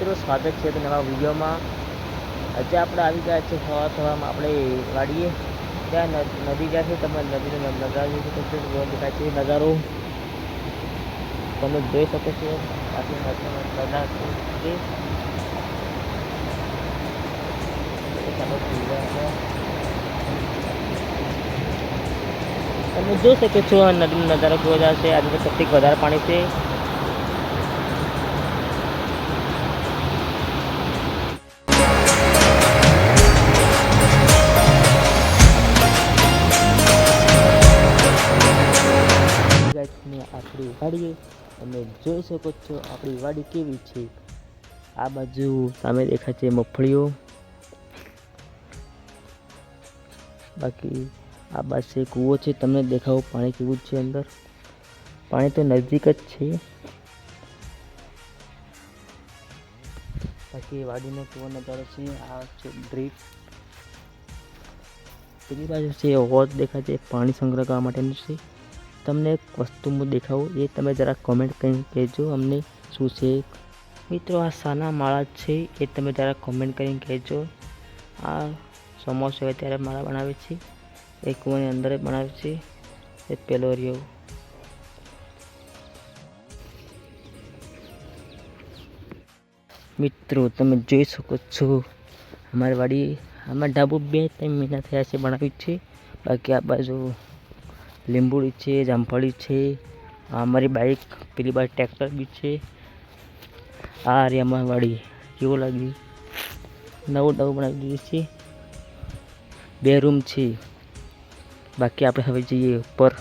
મિત્રો, સ્વાગત છે તો નવા વિડીયોમાં. આજે આપણે આવી ગયા છે સવાર સવારમાં આપણે વાડીએ. ત્યાં નદી જાય છે તમે નદીનો નજારો જોઈ શકો છો. દેખાય છે નજારો. તમે જોઈ શકો છો. બાકી નજારો છે. તમે જોઈ શકો છો આ નદીનો નજારો જોવા જશે આજે સૌથી વધારે પાણી છે. આપણી વાડીએ. તમે જોઈ શકો છો આપણી વાડી કેવી છે. આ બાજુ સામે દેખાય છે મગફળીઓ બાકી આ પાસે કૂવો છે. તમને દેખાવું પાણી કેવું છે અંદર. પાણી તો નજીક જ છે. બાકી વાડીનો કૂવો નજારો છે. આ છે ડ્રીપ બીજી બાજુ છે હોજ દેખાય છે. પાણી સંગ્રહ કરવા માટેનું છે. તમને એક વસ્તુ હું દેખાવું એ તમે જરા કોમેન્ટ કરીને કહેજો. અમને શું છે? મિત્રો, આ સાના માળા છે એ તમે જરા કોમેન્ટ કરીને કહેજો. આ સમોસો હોય ત્યારે માળા બનાવે છે. એ કૂવાની અંદર બનાવે છે. એ પેલો રહ્યો. મિત્રો, તમે જોઈ શકો છો, અમારી વાડી, આમાં ઢાબુ બે ત્રણ મહિના થયા છે બનાવ્યું છે. બાકી આ બાજુ લીંબુડી છે, જામફળી છે, આ અમારી બાઈક, પેલી બાજુ ટ્રેક્ટર બી છે. આ અમારી વાડી, કેવું લાગ્યું? નવું નવું બનાવી દીધું છે. બે રૂમ છે. બાકી આપણે હવે જઈએ ઉપર.